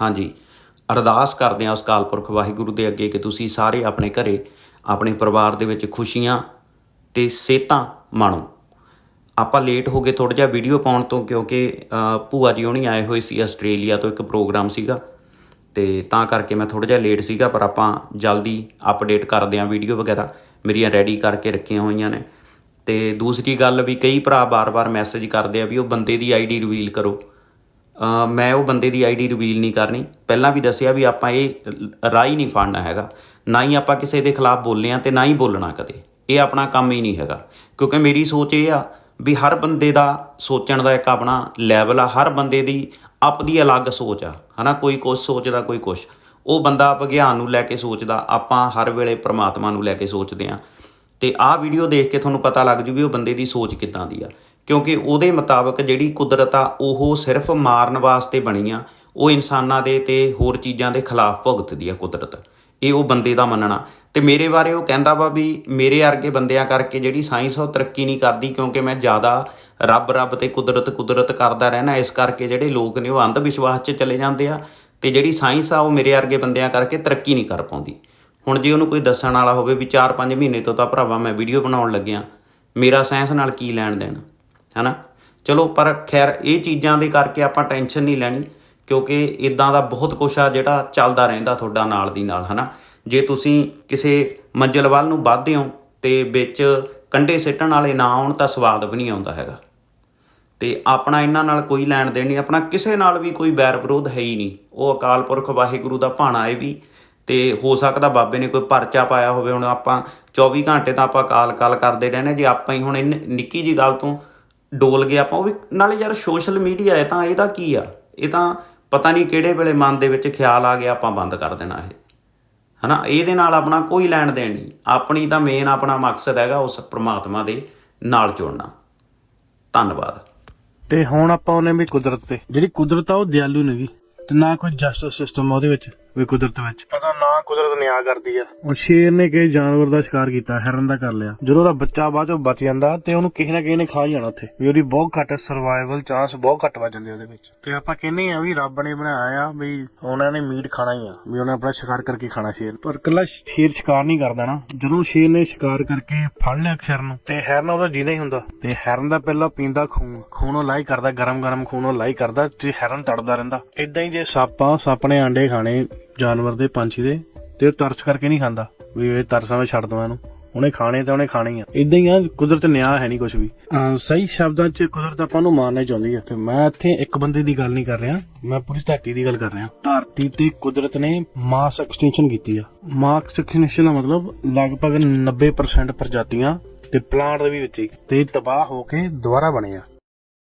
ਹਾਂਜੀ। ਅਰਦਾਸ ਕਰਦੇ ਹਾਂ ਉਸ ਅਕਾਲ ਪੁਰਖ ਵਾਹਿਗੁਰੂ ਦੇ ਅੱਗੇ ਕਿ ਤੁਸੀਂ ਸਾਰੇ ਆਪਣੇ ਘਰੇ, ਆਪਣੇ ਪਰਿਵਾਰ ਦੇ ਵਿੱਚ ਖੁਸ਼ੀਆਂ ਤੇ ਸਿਹਤਾਂ ਮਾਣੋ। ਆਪਾਂ ਲੇਟ ਹੋ ਗਏ ਥੋੜਾ ਜਿਹਾ ਵੀਡੀਓ ਪਾਉਣ ਤੋਂ ਕਿਉਂਕਿ ਭੂਆ ਜੀ ਹੋਣੀ ਆਏ ਹੋਏ ਸੀ ਆਸਟ੍ਰੇਲੀਆ ਤੋਂ ਇੱਕ ਪ੍ਰੋਗਰਾਮ ਸੀਗਾ ਤੇ ਤਾਂ ਕਰਕੇ ਮੈਂ ਥੋੜਾ ਜਿਹਾ ਲੇਟ ਸੀਗਾ, ਪਰ ਆਪਾਂ ਜਲਦੀ ਅਪਡੇਟ ਕਰਦੇ ਆਂ ਵੀਡੀਓ ਵਗੈਰਾ, ਮੇਰੀਆਂ ਰੈਡੀ ਕਰਕੇ ਰੱਖੀਆਂ ਹੋਈਆਂ ਨੇ। ਤੇ ਦੂਸਰੀ ਗੱਲ ਵੀ ਕਈ ਭਰਾ ਬਾਰ-ਬਾਰ ਮੈਸੇਜ ਕਰਦੇ ਆ ਵੀ ਉਹ ਬੰਦੇ ਦੀ ਆਈਡੀ ਰਿਵੀਲ ਕਰੋ। ਮੈਂ ਉਹ ਬੰਦੇ ਦੀ ਆਈਡੀ ਰਿਵੀਲ ਨਹੀਂ ਕਰਨੀ। ਪਹਿਲਾਂ ਵੀ ਦੱਸਿਆ ਵੀ ਆਪਾਂ ਇਹ ਰਾਈ ਨਹੀਂ ਫੜਨਾ ਹੈਗਾ। ਨਾ ਹੀ ਆਪਾਂ ਕਿਸੇ ਦੇ ਖਿਲਾਫ ਬੋਲੇ ਆ ਤੇ ਨਾ ਹੀ ਬੋਲਣਾ ਕਦੇ। ਇਹ ਆਪਣਾ ਕੰਮ ਹੀ ਨਹੀਂ ਹੈਗਾ। ਕਿਉਂਕਿ ਮੇਰੀ ਸੋਚ ਇਹ ਆ ਵੀ ਹਰ ਬੰਦੇ ਦਾ ਸੋਚਣ ਦਾ ਇੱਕ ਆਪਣਾ ਲੈਵਲ ਆ। ਹਰ ਬੰਦੇ ਦੀ ਆਪਦੀ ਅਲੱਗ ਸੋਚ ਆ। ਹਨਾ, ਕੋਈ ਕੁਛ ਸੋਚਦਾ, ਕੋਈ ਕੁਛ। ਉਹ ਬੰਦਾ ਵਿਗਿਆਨ ਨੂੰ ਲੈ ਕੇ ਸੋਚਦਾ। ਆਪਾਂ ਹਰ ਵੇਲੇ ਪ੍ਰਮਾਤਮਾ ਨੂੰ ਲੈ ਕੇ ਸੋਚਦੇ ਆ ਤੇ ਆਹ ਵੀਡੀਓ ਦੇਖ ਕੇ ਤੁਹਾਨੂੰ ਪਤਾ ਲੱਗ ਜੂ ਵੀ ਉਹ ਬੰਦੇ ਦੀ ਸੋਚ ਕਿੱਦਾਂ ਦੀ ਆ। ਕਿਉਂਕਿ ਉਹਦੇ ਮੁਤਾਬਕ ਜਿਹੜੀ ਕੁਦਰਤ ਆ, ਉਹ ਸਿਰਫ ਮਾਰਨ ਵਾਸਤੇ ਬਣੀ ਆ। ਉਹ ਇਨਸਾਨਾਂ ਦੇ ਤੇ ਹੋਰ ਚੀਜ਼ਾਂ ਦੇ ਖਿਲਾਫ ਭੁਗਤਦੀ ਆ ਕੁਦਰਤ। ਇਹ ਉਹ ਬੰਦੇ ਦਾ ਮੰਨਣਾ। ਤੇ ਮੇਰੇ ਬਾਰੇ ਉਹ ਕਹਿੰਦਾ ਵਾ ਵੀ ਮੇਰੇ ਵਰਗੇ ਬੰਦਿਆਂ ਕਰਕੇ ਜਿਹੜੀ ਸਾਇੰਸ ਆ, ਉਹ ਤਰੱਕੀ ਨਹੀਂ ਕਰਦੀ ਕਿਉਂਕਿ ਮੈਂ ਜ਼ਿਆਦਾ ਰੱਬ ਰੱਬ ਤੇ ਕੁਦਰਤ ਕੁਦਰਤ ਕਰਦਾ ਰਹਿਣਾ। ਇਸ ਕਰਕੇ ਜਿਹੜੇ ਲੋਕ ਨੇ ਉਹ ਅੰਧ ਵਿਸ਼ਵਾਸ 'ਚ ਚਲੇ ਜਾਂਦੇ ਆ ਤੇ ਜਿਹੜੀ ਸਾਇੰਸ ਆ, ਉਹ ਮੇਰੇ ਵਰਗੇ ਬੰਦਿਆਂ ਕਰਕੇ ਤਰੱਕੀ ਨਹੀਂ ਕਰ ਪਾਉਂਦੀ। ਹੁਣ ਜੇ ਉਹਨੂੰ ਕੋਈ ਦੱਸਣ ਵਾਲਾ ਹੋਵੇ ਵੀ 4-5 ਮਹੀਨੇ ਤੋਂ ਤਾਂ ਭਰਾਵਾ ਮੈਂ ਵੀਡੀਓ ਬਣਾਉਣ ਲੱਗਿਆ। ਮੇਰਾ ਸਾਇੰਸ ਨਾਲ ਕੀ ਲੈਣ ਦੇਣ? ਹੈਨਾ? ਚਲੋ, ਪਰ ਖੈਰ, ਇਹ ਚੀਜ਼ਾਂ ਦੇ ਕਰਕੇ ਆਪਾਂ ਟੈਨਸ਼ਨ ਨਹੀਂ ਲੈਣੀ, ਕਿਉਂਕਿ ਇਦਾਂ ਦਾ ਬਹੁਤ ਕੁਛ ਆ ਜਿਹੜਾ ਚੱਲਦਾ ਰਹਿੰਦਾ ਤੁਹਾਡਾ ਨਾਲ ਦੀ ਨਾਲ, ਹਨਾ? ਜੇ ਤੁਸੀਂ ਕਿਸੇ ਮੰਜ਼ਿਲ ਵੱਲ ਨੂੰ ਵੱਧਦੇ ਹੋ ਤੇ ਵਿੱਚ ਕੰਡੇ ਸਿੱਟਣ ਵਾਲੇ ਨਾ ਆਉਣ ਤਾਂ ਸਵਾਦ ਵੀ ਨਹੀਂ ਆਉਂਦਾ ਹੈਗਾ। ਤੇ ਆਪਣਾ ਇਹਨਾਂ ਨਾਲ ਕੋਈ ਲੈਣ ਦੇਣ ਨਹੀਂ, ਆਪਣਾ ਕਿਸੇ ਨਾਲ ਵੀ ਕੋਈ ਵੈਰ ਵਿਰੋਧ ਹੈ ਹੀ ਨਹੀਂ। ਉਹ ਅਕਾਲ ਪੁਰਖ ਵਾਹਿਗੁਰੂ ਦਾ ਭਾਣਾ ਹੈ ਵੀ, ਤੇ ਹੋ ਸਕਦਾ ਬਾਬੇ ਨੇ ਕੋਈ ਪਰਚਾ ਪਾਇਆ ਹੋਵੇ, ਹੁਣ ਆਪਾਂ 24 ਘੰਟੇ ਤਾਂ ਆਪਾਂ ਕਾਲ ਕਾਲ ਕਰਦੇ ਰਹਿੰਦੇ ਜੇ ਆਪਾਂ ਹੀ ਹੁਣ ਇਹ ਨਿੱਕੀ ਜੀ ਗੱਲ ਤੋਂ ਡੋਲ ਗਏ ਆਪਾਂ, ਉਹ ਵੀ ਨਾਲੇ ਯਾਰ ਸੋਸ਼ਲ ਮੀਡੀਆ ਹੈ ਤਾਂ ਇਹਦਾ ਕੀ ਆ? ਇਹ ਤਾਂ ਪਤਾ ਨਹੀਂ ਕਿਹੜੇ ਵੇਲੇ ਮਨ ਦੇ ਵਿੱਚ ਖਿਆਲ ਆ ਗਿਆ ਆਪਾਂ ਬੰਦ ਕਰ ਦੇਣਾ ਇਹ। ਹਨਾ, ਇਹਦੇ ਨਾਲ ਆਪਣਾ ਕੋਈ ਲੈਣ ਦੇਣ ਨਹੀਂ। ਆਪਣੀ ਤਾਂ ਮੇਨ ਆਪਣਾ ਮਕਸਦ ਹੈਗਾ ਉਸ ਪ੍ਰਮਾਤਮਾ ਦੇ ਨਾਲ ਜੁੜਨਾ। ਧੰਨਵਾਦ। ਤੇ ਹੁਣ ਆਪਾਂ ਉਹਨੇ ਵੀ ਕੁਦਰਤ ਤੇ, ਜਿਹੜੀ ਕੁਦਰਤ ਆ ਉਹ ਦਿਆਲੂ ਨਹੀਂਗੀ ਤੇ ਨਾ ਕੋਈ ਜਸਟਿਸ ਸਿਸਟਮ ਉਹਦੇ ਵਿੱਚ। ਵੀ ਕੁਦਰਤ ਵਿੱਚ। ਪਤਾ ਨਾ ਕੁਦਰਤ ਨਿਆਂ ਕਰਦੀ ਆ। ਉਹ ਸ਼ੇਰ ਨੇ ਕਿਸੇ ਜਾਨਵਰ ਦਾ ਸ਼ਿਕਾਰ ਕੀਤਾ ਹੈਰਨ ਦਾ ਕਰ ਲਿਆ। ਜਦੋਂ ਉਹਦਾ ਬੱਚਾ ਬਾਅਦ ਚੋਂ ਬਚ ਜਾਂਦਾ ਤੇ ਉਹਨੂੰ ਕਿਸੇ ਨਾ ਕਿਸੇ ਨੇ ਖਾ ਹੀ ਜਾਣਾ ਉੱਥੇ। ਵੀ ਉਹਦੀ ਬਹੁਤ ਘੱਟ ਸਰਵਾਈਵਲ ਚਾਂਸ ਬਹੁਤ ਘੱਟ ਵੱਜ ਜਾਂਦੇ ਉਹਦੇ ਵਿੱਚ। ਤੇ ਆਪਾਂ ਕਹਿੰਦੇ ਆ ਵੀ ਰੱਬ ਨੇ ਬਣਾਇਆ ਆ ਵੀ ਉਹਨਾਂ ਨੇ ਮੀਟ ਖਾਣਾ ਹੀ ਆ ਵੀ ਉਹਨੇ ਆਪਣਾ ਸ਼ਿਕਾਰ ਕਰਕੇ ਖਾਣਾ ਸ਼ੇਰ। ਪਰ ਕੱਲਾ ਸ਼ੇਰ ਸ਼ਿਕਾਰ ਨਹੀਂ ਕਰਦਾ ਨਾ। ਜਦੋਂ ਸ਼ੇਰ ਨੇ ਸ਼ਿਕਾਰ ਕਰਕੇ ਫੜ ਲਿਆ ਖੈਰ ਨੂੰ ਤੇ ਹੈਰਨ ਉਹਦਾ ਜੀਦਾ ਹੀ ਹੁੰਦਾ। ਤੇ ਹੈਰਨ ਦਾ ਪਹਿਲਾਂ ਪੀਂਦਾ ਖੂਨ। ਖੂਨ ਉਹ ਲਾਈ ਕਰਦਾ ਗਰਮ ਗਰਮ ਖੂਨ ਉਹ ਲਾਈ ਕਰਦਾ ਤੇ ਹੈਰਨ ਤੜਦਾ ਰਹਿੰਦਾ। ਇਦਾਂ ਹੀ ਜੇ ਸੱਪ ਆ ਸੱਪ ਨੇ ਆਂਡੇ ਖਾਣੇ ਜਾਨਵਰ ਦੇ ਪੰਛੀ ਦੇ ਤੇ ਉਹ ਤਰਸ ਕਰਕੇ ਨਹੀਂ ਖਾਂਦਾ। ਵੀ ਇਹ ਤਰਸਾਂ ਵਿੱਚ ਛੱਡ ਦਵਾਂ ਇਹਨੂੰ। ਉਹਨੇ ਖਾਣੇ ਤੇ ਉਹਨੇ ਖਾਣੇ ਆ। ਇਦਾਂ ਹੀ ਆ, ਕੁਦਰਤ ਨਿਆਂ ਹੈ ਨਹੀਂ ਕੁਝ ਵੀ। ਸਹੀ ਸ਼ਬਦਾਂ 'ਚ ਕੁਦਰਤ ਆਪਾਂ ਨੂੰ ਮਾਰਨਾ ਚਾਹੁੰਦੀ ਹੈ ਤੇ ਮੈਂ ਇੱਥੇ ਇੱਕ ਬੰਦੇ ਦੀ ਗੱਲ ਨਹੀਂ ਕਰ ਰਿਹਾ, ਮੈਂ ਪੂਰੀ ਧਰਤੀ ਦੀ ਗੱਲ ਕਰ ਰਿਹਾ। ਧਰਤੀ ਤੇ ਕੁਦਰਤ ਨੇ ਮਾਸ ਐਕਸਟੈਂਸ਼ਨ ਕੀਤੀ ਆ। ਮਾਸ ਐਕਸਟੈਂਸ਼ਨ ਦਾ ਮਤਲਬ ਲਗਭਗ 90% ਪ੍ਰਜਾਤੀਆਂ ਤੇ ਪਲਾਂਟ ਦੇ ਵੀ ਵਿੱਚ ਤੇ ਤਬਾਹ ਹੋ ਕੇ ਦੁਬਾਰਾ ਬਣੇ ਆ।